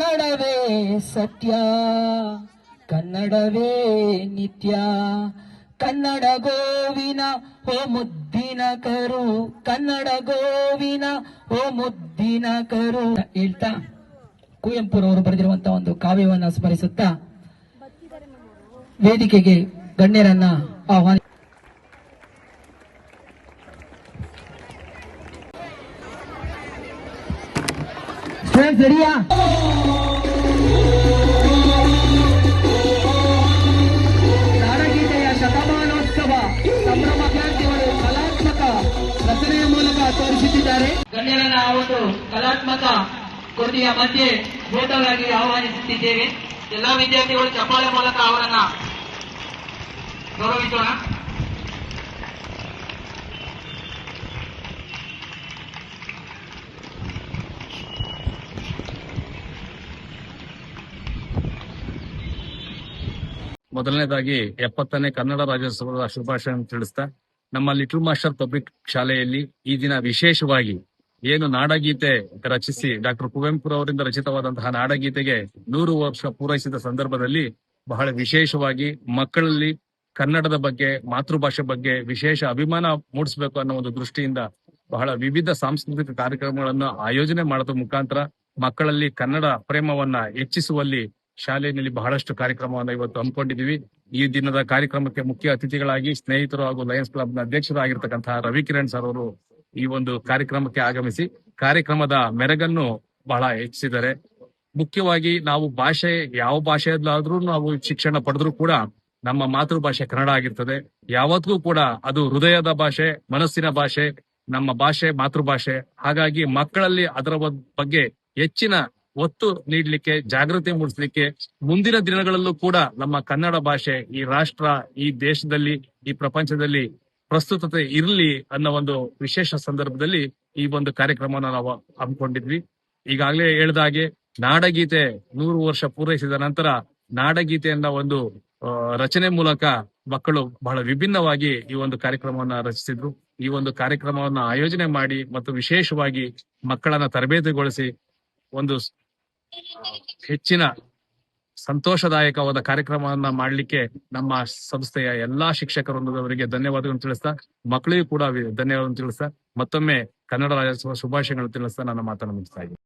ಕನ್ನಡವೇ ಸತ್ಯ ಕನ್ನಡವೇ ನಿತ್ಯ. ಕನ್ನಡ ಗೋವಿನ ಓ ಮುದ್ದಿನ ಕರು ಕನ್ನಡ ಗೋವಿನ ಓ ಮುದ್ದಿನ ಕರು ಹೇಳ್ತಾ ಕುವೆಂಪುರವರು ಬರೆದಿರುವಂತ ಒಂದು ಕಾವ್ಯವನ್ನು ಸ್ಮರಿಸುತ್ತಾ ವೇದಿಕೆಗೆ ಗಣ್ಯರನ್ನ ಆಹ್ವಾನ ಸ್ಟೂಡೆಂಟ್ಸ್ ರೆಡಿಯಾ ನಾಡಗೀತೆಯ ಶತಮಾನೋತ್ಸವ ಸಂಭ್ರಮ ಕ್ರಾಂತಿಗಳು ಕಲಾತ್ಮಕ ರಚನೆಯ ಮೂಲಕ ತೋರಿಸುತ್ತಿದ್ದಾರೆ. ಗಣ್ಯರನ್ನ ಆ ಒಂದು ಕಲಾತ್ಮಕ ಕೃತಿಯ ಮಧ್ಯೆ ಭೂತವಾಗಿ ಆಹ್ವಾನಿಸುತ್ತಿದ್ದೇವೆ. ಎಲ್ಲಾ ವಿದ್ಯಾರ್ಥಿಗಳು ಚಪ್ಪಾಳೆ ಮೂಲಕ ಅವರನ್ನ ಗೌರವಿಸೋಣ. ಮೊದಲನೇದಾಗಿ ಎಪ್ಪತ್ತನೇ ಕನ್ನಡ ರಾಜ್ಯೋತ್ಸವದ ಶುಭಾಶಯ ತಿಳಿಸ್ತಾ, ನಮ್ಮ ಲಿಟಲ್ ಮಾಸ್ಟರ್ ಪಬ್ಲಿಕ್ ಶಾಲೆಯಲ್ಲಿ ಈ ದಿನ ವಿಶೇಷವಾಗಿ ಏನು ನಾಡಗೀತೆ ರಚಿಸಿ ಡಾಕ್ಟರ್ ಕುವೆಂಪುರವರಿಂದ ರಚಿತವಾದಂತಹ ನಾಡಗೀತೆಗೆ ನೂರು ವರ್ಷ ಪೂರೈಸಿದ ಸಂದರ್ಭದಲ್ಲಿ ಬಹಳ ವಿಶೇಷವಾಗಿ ಮಕ್ಕಳಲ್ಲಿ ಕನ್ನಡದ ಬಗ್ಗೆ, ಮಾತೃಭಾಷೆ ಬಗ್ಗೆ ವಿಶೇಷ ಅಭಿಮಾನ ಮೂಡಿಸಬೇಕು ಅನ್ನೋ ಒಂದು ದೃಷ್ಟಿಯಿಂದ ಬಹಳ ವಿವಿಧ ಸಾಂಸ್ಕೃತಿಕ ಕಾರ್ಯಕ್ರಮಗಳನ್ನು ಆಯೋಜನೆ ಮಾಡೋದ್ರ ಮುಖಾಂತರ ಮಕ್ಕಳಲ್ಲಿ ಕನ್ನಡ ಪ್ರೇಮವನ್ನ ಹೆಚ್ಚಿಸುವಲ್ಲಿ ಶಾಲೆಯಲ್ಲಿ ಬಹಳಷ್ಟು ಕಾರ್ಯಕ್ರಮವನ್ನು ಇವತ್ತು ಹಮ್ಮಿಕೊಂಡಿದ್ದೀವಿ. ಈ ದಿನದ ಕಾರ್ಯಕ್ರಮಕ್ಕೆ ಮುಖ್ಯ ಅತಿಥಿಗಳಾಗಿ ಸ್ನೇಹಿತರು ಹಾಗೂ ಲಯನ್ಸ್ ಕ್ಲಬ್ನ ಅಧ್ಯಕ್ಷರಾಗಿರ್ತಕ್ಕಂತಹ ರವಿಕಿರಣ್ ಸರ್ ಅವರು ಈ ಒಂದು ಕಾರ್ಯಕ್ರಮಕ್ಕೆ ಆಗಮಿಸಿ ಕಾರ್ಯಕ್ರಮದ ಮೆರಗನ್ನು ಬಹಳ ಹೆಚ್ಚಿಸಿದ್ದಾರೆ. ಮುಖ್ಯವಾಗಿ ನಾವು ಭಾಷೆ ಯಾವ ಭಾಷೆಯಲ್ಲಾದ್ರೂ ನಾವು ಶಿಕ್ಷಣ ಪಡೆದ್ರೂ ಕೂಡ ನಮ್ಮ ಮಾತೃಭಾಷೆ ಕನ್ನಡ ಆಗಿರ್ತದೆ. ಯಾವತ್ತಿಗೂ ಕೂಡ ಅದು ಹೃದಯದ ಭಾಷೆ, ಮನಸ್ಸಿನ ಭಾಷೆ, ನಮ್ಮ ಭಾಷೆ, ಮಾತೃಭಾಷೆ. ಹಾಗಾಗಿ ಮಕ್ಕಳಲ್ಲಿ ಅದರ ಬಗ್ಗೆ ಹೆಚ್ಚಿನ ಒತ್ತು ನೀಡಲಿಕ್ಕೆ, ಜಾಗೃತಿ ಮೂಡಿಸಲಿಕ್ಕೆ ಮುಂದಿನ ದಿನಗಳಲ್ಲೂ ಕೂಡ ನಮ್ಮ ಕನ್ನಡ ಭಾಷೆ ಈ ರಾಷ್ಟ್ರ, ಈ ದೇಶದಲ್ಲಿ, ಈ ಪ್ರಪಂಚದಲ್ಲಿ ಪ್ರಸ್ತುತತೆ ಇರಲಿ ಅನ್ನೋ ಒಂದು ವಿಶೇಷ ಸಂದರ್ಭದಲ್ಲಿ ಈ ಒಂದು ಕಾರ್ಯಕ್ರಮವನ್ನು ನಾವು ಹಮ್ಮಿಕೊಂಡಿದ್ವಿ. ಈಗಾಗಲೇ ಹೇಳಿದ ಹಾಗೆ ನಾಡಗೀತೆ ನೂರು ವರ್ಷ ಪೂರೈಸಿದ ನಂತರ ನಾಡಗೀತೆಯನ್ನ ಒಂದು ರಚನೆ ಮೂಲಕ ಮಕ್ಕಳು ಬಹಳ ವಿಭಿನ್ನವಾಗಿ ಈ ಒಂದು ಕಾರ್ಯಕ್ರಮವನ್ನ ರಚಿಸಿದ್ರು. ಈ ಒಂದು ಕಾರ್ಯಕ್ರಮವನ್ನ ಆಯೋಜನೆ ಮಾಡಿ ಮತ್ತು ವಿಶೇಷವಾಗಿ ಮಕ್ಕಳನ್ನ ತರಬೇತಿಗೊಳಿಸಿ ಒಂದು ಹೆಚ್ಚಿನ ಸಂತೋಷದಾಯಕವಾದ ಕಾರ್ಯಕ್ರಮವನ್ನ ಮಾಡಲಿಕ್ಕೆ ನಮ್ಮ ಸಂಸ್ಥೆಯ ಎಲ್ಲಾ ಶಿಕ್ಷಕರೊಂದವರಿಗೆ ಧನ್ಯವಾದಗಳನ್ನು ತಿಳಿಸ್ತಾ, ಮಕ್ಕಳಿಗೂ ಕೂಡ ಧನ್ಯವಾದ ಧನ್ಯವಾದಗಳನ್ನು ತಿಳಿಸ್ತಾ, ಮತ್ತೊಮ್ಮೆ ಕನ್ನಡ ರಾಜ್ಯೋತ್ಸವ ಶುಭಾಶಯಗಳನ್ನು ತಿಳಿಸ್ತಾ ನನ್ನ ಮಾತನ್ನು ಮುಗಿಸ್ತಾ ಇದ್ದೀನಿ.